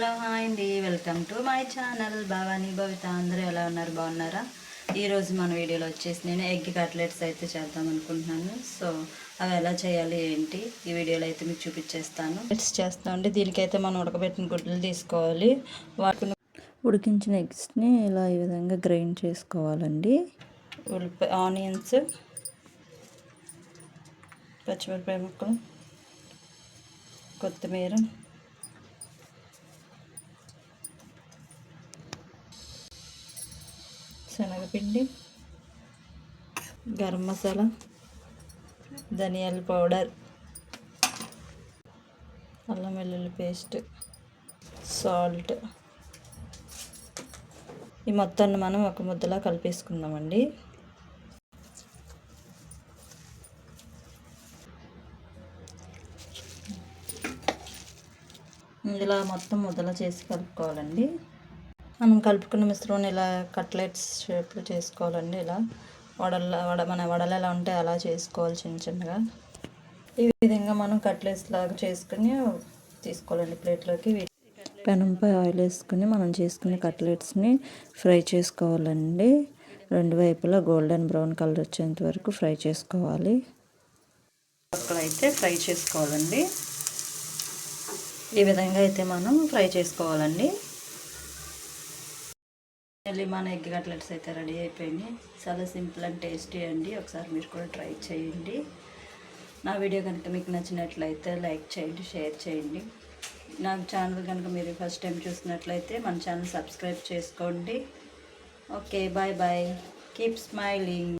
Hello hi అండి. Welcome to my channel. Bhavani Bhavitha అందరూ ఎలా ఉన్నారు? బాగున్నారా? ఈరోజు మన వీడియోలో వచ్చేసి నేను ఎగ్ కట్లెట్స్ అయితే చేద్దాం అనుకుంటున్నాను. సో అవి ఎలా చేయాలి ఏంటి? ఈ వీడియోలో అయితే మీకు చూపించేస్తాను. కట్లెట్స్ చేస్తామండి దీనికైతే మనం ఉడకబెట్టిన గుడ్లు తీసుకోవాలి. వాటిని ఉడికించిన ఎగ్స్ని ఇలా ఈ విధంగా గ్రైండ్ చేసుకోవాలండి. ఉల్లిపాయ ఆనియన్స్ పచ్చిమిరపాయ ముక్కలు కొత్తిమీర శనగపిండి గరం మసాలా ధనియాల పౌడర్ అల్లం వెల్లుల్లి పేస్ట్ సాల్ట్. ఈ మొత్తాన్ని మనం ఒక ముద్దలా కలిపేసుకుందామండి. ఇలా మొత్తం ముద్దలా చేసి కలుపుకోవాలండి. మనం కలుపుకున్న మిశ్రమం ఇలా కట్లెట్స్ షేప్లో చేసుకోవాలండి ఇలా? వడల వడ మన వడలు ఎలా ఉంటే అలా చేసుకోవాలి చిన్న చిన్నగా. ఈ విధంగా మనం కట్లెట్స్ లాగా చేసుకుని తీసుకోవాలండి ప్లేట్లోకి. పెనంపై ఆయిల్ వేసుకుని మనం చేసుకునే కట్లెట్స్ని ఫ్రై చేసుకోవాలండి. రెండు వైపులా గోల్డెన్ బ్రౌన్ కలర్ వచ్చేంత వరకు ఫ్రై చేసుకోవాలి. అయితే ఫ్రై చేసుకోవాలండి. ఈ విధంగా అయితే మనం ఫ్రై చేసుకోవాలండి. మళ్ళీ మన ఎగ్ కట్లెట్స్ అయితే రెడీ అయిపోయినాయి. చాలా సింపుల్ అండ్ టేస్టీ అండి. ఒకసారి మీరు కూడా ట్రై చేయండి. నా వీడియో కనుక మీకు నచ్చినట్లయితే లైక్ చేయండి షేర్ చేయండి. నా ఛానల్ కనుక మీరు ఫస్ట్ టైం చూసినట్లయితే మన ఛానల్ సబ్స్క్రైబ్ చేసుకోండి. Okay bye bye. Keep smiling